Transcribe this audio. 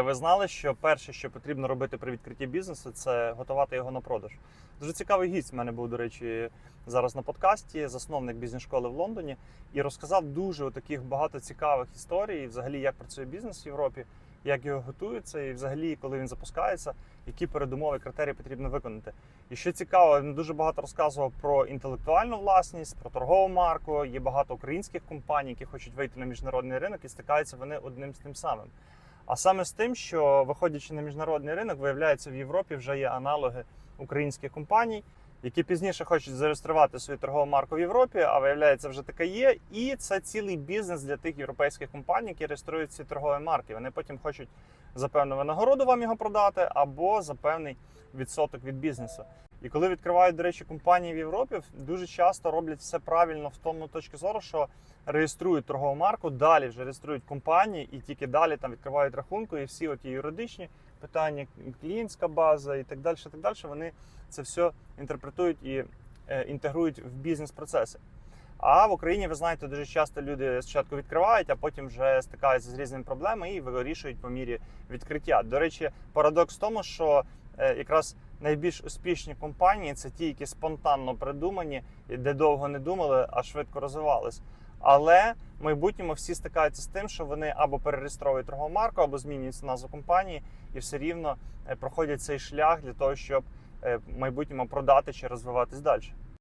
Ви знали, що перше, що потрібно робити при відкритті бізнесу, це готувати його на продаж. Дуже цікавий гість в мене був, до речі, зараз на подкасті, засновник бізнес-школи в Лондоні, і розказав дуже таких багато цікавих історій, взагалі, як працює бізнес в Європі, як його готується, і взагалі, коли він запускається, які передумови критерії потрібно виконати. І що цікаво, він дуже багато розказував про інтелектуальну власність, про торгову марку. Є багато українських компаній, які хочуть вийти на міжнародний ринок, і стикаються вони одним з тим самим. А саме з тим, що виходячи на міжнародний ринок, виявляється, в Європі вже є аналоги українських компаній, які пізніше хочуть зареєструвати свою торгову марку в Європі, а виявляється, вже така є. І це цілий бізнес для тих європейських компаній, які реєструють ці торгові марки. Вони потім хочуть за певну винагороду вам його продати або за певний відсоток від бізнесу. І коли відкривають, до речі, компанії в Європі, дуже часто роблять все правильно в тому точки зору, що реєструють торгову марку, далі вже реєструють компанії і тільки далі там відкривають рахунку, і всі оті юридичні питання, клієнтська база і так далі, так далі, вони це все інтерпретують і е, інтегрують в бізнес-процеси. А в Україні, ви знаєте, дуже часто люди спочатку відкривають, а потім вже стикаються з різними проблемами і вирішують по мірі відкриття. До речі, парадокс в тому, що е, якраз найбільш успішні компанії це ті, які спонтанно придумані, і де довго не думали, а швидко розвивались. Але в майбутньому всі стикаються з тим, що вони або перереєстровують торгову марку, або змінюють назву компанії, і все рівно е, проходять цей шлях для того, щоб е, в майбутньому продати чи розвиватись далі.